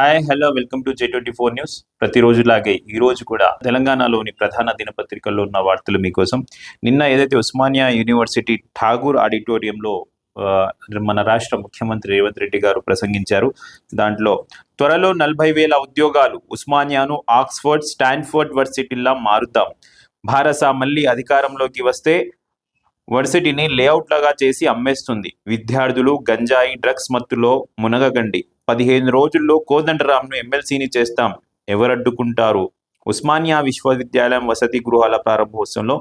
Hi hello welcome to J twenty four news ప్రతిరోజులాగే ఈ రోజు కూడా తెలంగాణలోని ప్రధాన దినపత్రికల్లో ఉన్న వార్తలు మీకోసం. నిన్న ఏదైతే ఉస్మానియా యూనివర్సిటీ ఠాగూర్ ఆడిటోరియంలో మన రాష్ట్ర ముఖ్యమంత్రి రేవంత్ రెడ్డి గారు ప్రసంగించారు. దాంట్లో త్వరలో నలభై వేల ఉద్యోగాలు ఉస్మానియాను ఆక్స్ఫర్డ్ స్టాన్ఫర్డ్ వర్సిటీలా మారుతాం. భారస మళ్ళీ అధికారంలోకి వస్తే వర్సిటీని లేఅవుట్ లాగా చేసి అమ్మేస్తుంది. విద్యార్థులు గంజాయి డ్రగ్స్ మత్తులో మునగకండి. పదిహేను రోజుల్లో కోదండరాంను ఎమ్మెల్సీని చేస్తాం. ఎవరడ్డుకుంటారు? ఉస్మానియా విశ్వవిద్యాలయం వసతి గృహాల ప్రారంభోత్సవంలో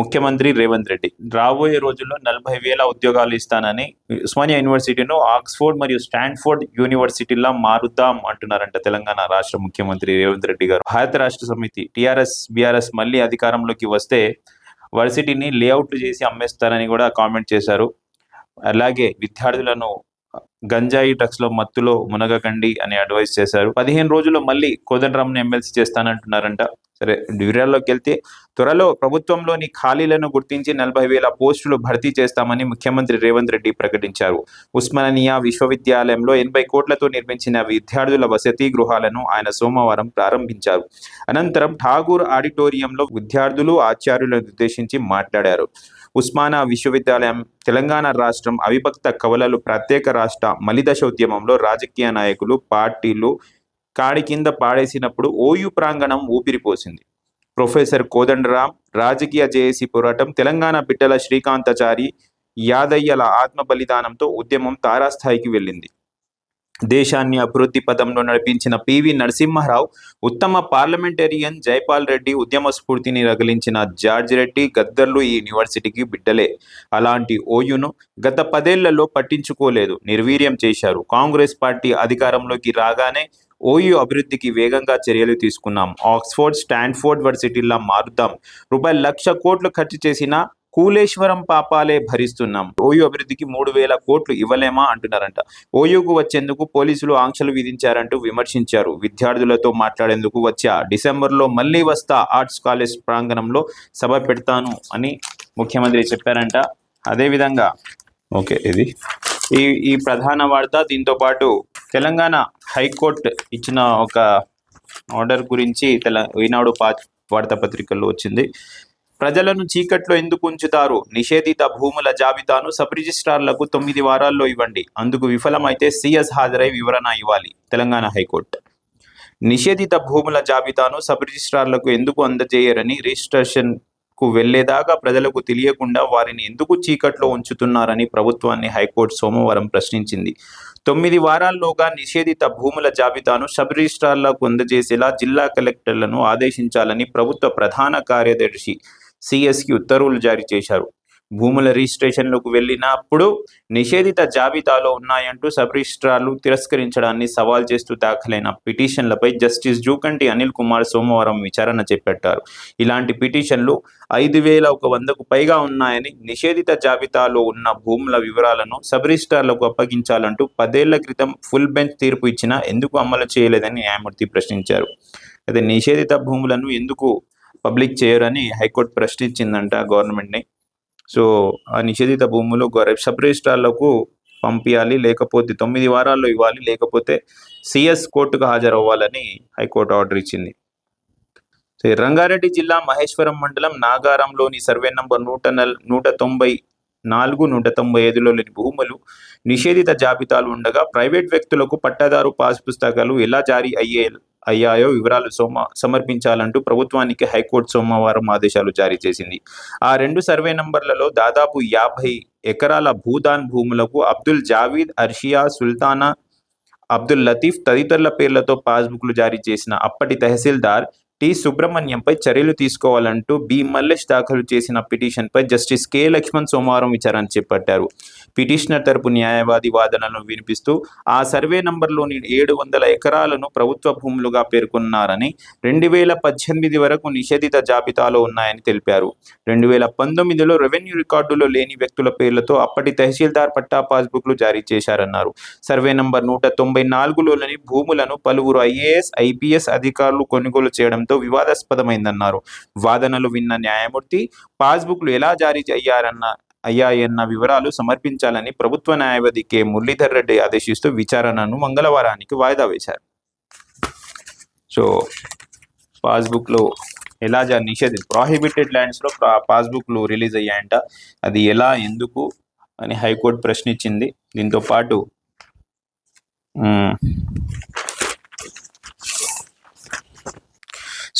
ముఖ్యమంత్రి రేవంత్ రెడ్డి. రాబోయే రోజుల్లో నలభై వేల ఉద్యోగాలు ఇస్తానని ఉస్మానియా యూనివర్సిటీను ఆక్స్ఫోర్డ్ మరియు స్టాన్ఫోర్డ్ యూనివర్సిటీలా మారుద్దాం అంటున్నారంట తెలంగాణ రాష్ట్ర ముఖ్యమంత్రి రేవంత్ రెడ్డి గారు. భారత రాష్ట్ర సమితి టీఆర్ఎస్ బీఆర్ఎస్ మళ్ళీ అధికారంలోకి వస్తే వర్సిటీని లేఅవుట్లు చేసి అమ్మేస్తారని కూడా కామెంట్ చేశారు. అలాగే విద్యార్థులను గంజాయి డ్రగ్స్లో మత్తులో మునగకండి అని అడ్వైస్ చేశారు. పదిహేను రోజుల్లో మళ్ళీ కోదండరామ్ని ఎమ్మెల్సీ చేస్తానంటున్నారంట. సరే వివరాల్లోకి వెళ్తే త్వరలో ప్రభుత్వంలోని ఖాళీలను గుర్తించి నలభై వేల పోస్టులు భర్తీ చేస్తామని ముఖ్యమంత్రి రేవంత్ రెడ్డి ప్రకటించారు. ఉస్మానియా విశ్వవిద్యాలయంలో ఎనభై కోట్లతో నిర్మించిన విద్యార్థుల వసతి గృహాలను ఆయన సోమవారం ప్రారంభించారు. అనంతరం ఠాగూర్ ఆడిటోరియంలో విద్యార్థులు ఆచార్యులను ఉద్దేశించి మాట్లాడారు. ఉస్మానా విశ్వవిద్యాలయం తెలంగాణ రాష్ట్రం అవిభక్త కవలలు ప్రత్యేక రాష్ట్ర మలిదశ ఉద్యమంలో రాజకీయ నాయకులు పార్టీలు కాడి కింద పాడేసినప్పుడు ఓయు ప్రాంగణం ఊపిరిపోసింది. ప్రొఫెసర్ కోదండరాం రాజకీయ జేఏసీ పోరాటం తెలంగాణ బిడ్డల శ్రీకాంతాచారి యాదయ్యల ఆత్మ బలిదానంతో ఉద్యమం తారాస్థాయికి వెళ్ళింది. దేశాన్ని అభివృద్ధి పథంలో నడిపించిన పివి నరసింహారావు ఉత్తమ పార్లమెంటేరియన్ జైపాల్ రెడ్డి ఉద్యమ స్ఫూర్తిని రగిలించిన జార్జ్ రెడ్డి గద్దర్లు ఈ యూనివర్సిటీకి బిడ్డలే. అలాంటి ఓయును గత పదేళ్ళలో పట్టించుకోలేదు నిర్వీర్యం చేశారు. కాంగ్రెస్ పార్టీ అధికారంలోకి రాగానే ఓయూ అభివృద్ధికి వేగంగా చర్యలు తీసుకున్నాం. ఆక్స్ఫోర్డ్ స్టాన్ఫోర్డ్ వర్సిటీల్లా మారుద్దాం. రూపాయలు లక్ష కోట్లు ఖర్చు చేసిన కూలేశ్వరం పాపాలే భరిస్తున్నాం. ఓయూ అభివృద్ధికి మూడు వేల కోట్లు ఇవ్వలేమా అంటున్నారంట. ఓయూకు వచ్చేందుకు పోలీసులు ఆంక్షలు విధించారంటూ విమర్శించారు. విద్యార్థులతో మాట్లాడేందుకు వచ్చా. డిసెంబర్లో మళ్ళీ వస్తా ఆర్ట్స్ కాలేజ్ ప్రాంగణంలో సభ పెడతాను అని ముఖ్యమంత్రి చెప్పారంట. అదేవిధంగా ఓకే ఇది. ఈ ఈ ప్రధాన వార్త దీంతో పాటు తెలంగాణ హైకోర్టు ఇచ్చిన ఒక ఆర్డర్ గురించి తెల ఈనాడు పా వార్తాపత్రికల్లో వచ్చింది. ప్రజలను చీకట్లో ఎందుకు ఉంచుతారు? నిషేధిత భూముల జాబితాను సబ్ రిజిస్ట్రార్లకు తొమ్మిది వారాల్లో ఇవ్వండి. అందుకు విఫలమైతే సిఎస్ హాజరై వివరణ ఇవ్వాలి. Telangana high court. నిషేధిత భూముల జాబితాను సబ్ రిజిస్ట్రార్లకు ఎందుకు అందజేయరని రిజిస్ట్రేషన్ కు వెళ్ళేదాకా ప్రజలకు తెలియకుండా వారిని ఎందుకు చీకట్లో ఉంచుతున్నారని ప్రభుత్వాన్ని హైకోర్టు సోమవారం ప్రశ్నించింది. తొమ్మిది వారాల్లోగా నిషేధిత భూముల జాబితాను సబ్ రిజిస్ట్రార్లకు అందజేసేలా జిల్లా కలెక్టర్లను ఆదేశించాలని ప్రభుత్వ ప్రధాన కార్యదర్శి సిఎస్కి ఉత్తర్వులు జారీ చేశారు. భూముల రిజిస్ట్రేషన్లకు వెళ్ళినప్పుడు నిషేధిత జాబితాలో ఉన్నాయంటూ సబ్ రిజిస్ట్రార్లు తిరస్కరించడాన్ని సవాల్ చేస్తూ దాఖలైన పిటిషన్లపై జస్టిస్ జూకంటి అనిల్ కుమార్ సోమవారం విచారణ చేపట్టారు. ఇలాంటి పిటిషన్లు ఐదు వేల ఒక వందకు పైగా ఉన్నాయని నిషేధిత జాబితాలో ఉన్న భూముల వివరాలను సబ్ రిజిస్ట్రార్లకు అప్పగించాలంటూ పదేళ్ళ క్రితం ఫుల్ బెంచ్ తీర్పు ఇచ్చినా ఎందుకు అమలు చేయలేదని న్యాయమూర్తి ప్రశ్నించారు. అయితే నిషేధిత భూములను ఎందుకు పబ్లిక్ చేయరని హైకోర్టు ప్రశ్నించిందంట గవర్నమెంట్ని. సో ఆ నిషేధిత భూములు గొర్రె- సబ్ రిజిస్ట్రార్లకు పంపించాలి లేకపోతే తొమ్మిది వారాల్లో ఇవ్వాలి. లేకపోతే సిఎస్ కోర్టుకు హాజరవ్వాలని హైకోర్టు ఆర్డర్ ఇచ్చింది. సో రంగారెడ్డి జిల్లా మహేశ్వరం మండలం నాగారంలోని సర్వే నంబర్ నూట నల్ నూట తొంభై నాలుగు నూట తొంభై ఐదులో లేని భూములు నిషేధిత జాబితాలు ఉండగా ప్రైవేట్ వ్యక్తులకు పట్టాదారు పాస్ పుస్తకాలు ఎలా జారీ అయ్యే అయ్యాయో వివరాలు సోమ సమర్పించాలంటూ ప్రభుత్వానికి హైకోర్టు సోమవారం ఆదేశాలు జారీ చేసింది. ఆ రెండు సర్వే నంబర్లలో దాదాపు యాభై ఎకరాల భూదాన్ భూములకు అబ్దుల్ జావీద్ అర్షియా సుల్తానా అబ్దుల్ లతీఫ్ తదితరుల పేర్లతో పాస్బుక్లు జారీ చేసిన అప్పటి తహసీల్దార్ టి. సుబ్రహ్మణ్యంపై చర్యలు తీసుకోవాలంటూ బి. మల్లేష్ దాఖలు చేసిన పిటిషన్పై జస్టిస్ కె. లక్ష్మణ్ సోమవారం విచారణ చేపట్టారు. పిటిషనర్ తరపు న్యాయవాది వాదనలను వినిపిస్తూ ఆ సర్వే నంబర్లోని ఏడు వందల ఎకరాలను ప్రభుత్వ భూములుగా పేర్కొన్నారని రెండు వేల పద్దెనిమిది వరకు నిషేధిత జాబితాలో ఉన్నాయని తెలిపారు. రెండు వేల పంతొమ్మిదిలో రెవెన్యూ రికార్డులో లేని వ్యక్తుల పేర్లతో అప్పటి తహసీల్దార్ పట్టా పాస్బుక్లు జారీ చేశారన్నారు. సర్వే నంబర్ నూట తొంభై నాలుగులోని భూములను పలువురు ఐఏఎస్ ఐపీఎస్ అధికారులు కొనుగోలు చేయడం చేయడంతో వివాదాస్పదమైందన్నారు. వాదనలు విన్న న్యాయమూర్తి పాస్బుక్లు ఎలా జారీ అయ్యారన్న అయ్యాయన్న వివరాలు సమర్పించాలని ప్రభుత్వ న్యాయవాది కె. మురళీధర్ రెడ్డి ఆదేశిస్తూ విచారణను మంగళవారానికి వాయిదా వేశారు. సో పాస్బుక్లో ఎలా జ నిషేధి ప్రాహిబిటెడ్ ల్యాండ్స్లో పాస్బుక్లు రిలీజ్ అయ్యాయంట. అది ఎలా ఎందుకు అని హైకోర్టు ప్రశ్నించింది. దీంతో పాటు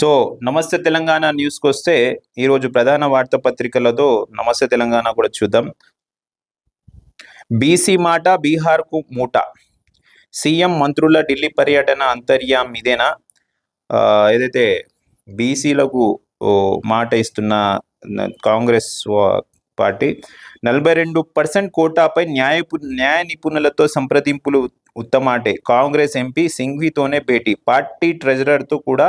సో నమస్తే తెలంగాణ న్యూస్కి వస్తే ఈరోజు ప్రధాన వార్తాపత్రికలతో నమస్తే తెలంగాణ కూడా చూద్దాం. బీసీ మాట బీహార్కు మూట. సీఎం మంత్రుల ఢిల్లీ పర్యటన అంతర్యం ఇదేనా? ఏదైతే బీసీలకు మాట ఇస్తున్న కాంగ్రెస్ పార్టీ నలభై రెండు పర్సెంట్ కోటాపై న్యాయ న్యాయ నిపుణులతో సంప్రదింపులు ఉత్తమాటే. కాంగ్రెస్ ఎంపీ సింఘ్వితోనే భేటీ. పార్టీ ట్రెజరర్తో కూడా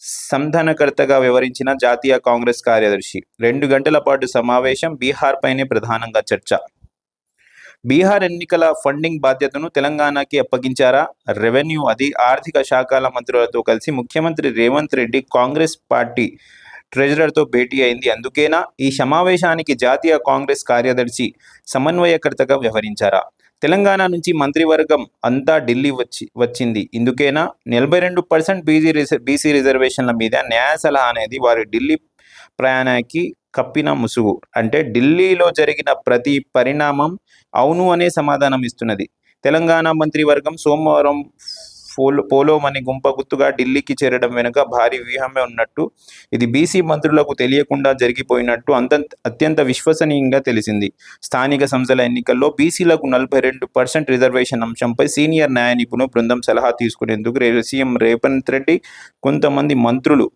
సంధానకర్తగా వివరించిన జాతీయ కాంగ్రెస్ కార్యదర్శి. రెండు గంటల పాటు సమావేశం బీహార్ పైనే ప్రధానంగా చర్చ. బీహార్ ఎన్నికల ఫండింగ్ బాధ్యతను తెలంగాణకి అప్పగించారా? రెవెన్యూ అది ఆర్థిక శాఖల మంత్రులతో కలిసి ముఖ్యమంత్రి రేవంత్ రెడ్డి కాంగ్రెస్ పార్టీ ట్రెజరర్తో భేటీ అయింది. అందుకేనా? ఈ సమావేశానికి జాతీయ కాంగ్రెస్ కార్యదర్శి సమన్వయకర్తగా వ్యవహరించారా? తెలంగాణ నుంచి మంత్రివర్గం అంతా ఢిల్లీ వచ్చి వచ్చింది. ఇందుకేనా? నలభై రెండు పర్సెంట్ బీసీ రిజర్ బీసీ రిజర్వేషన్ల మీద న్యాయ సలహా అనేది వారి ఢిల్లీ ప్రయాణానికి కప్పిన ముసుగు. అంటే ఢిల్లీలో జరిగిన ప్రతి పరిణామం అవును అనే సమాధానం ఇస్తున్నది. తెలంగాణ మంత్రివర్గం సోమవారం పోలో పోలోమని గుంప గుర్తుగా ఢిల్లీకి చేరడం వెనుక భారీ వ్యూహమే ఉన్నట్టు ఇది బీసీ మంత్రులకు తెలియకుండా జరిగిపోయినట్టు అంత అత్యంత విశ్వసనీయంగా తెలిసింది. స్థానిక సంస్థల ఎన్నికల్లో బీసీలకు నలభై రెండు పర్సెంట్ రిజర్వేషన్ అంశంపై సీనియర్ న్యాయ నిపుణులు బృందం సలహా తీసుకునేందుకు సీఎం రేవంత్ రెడ్డి కొంతమంది మంత్రులు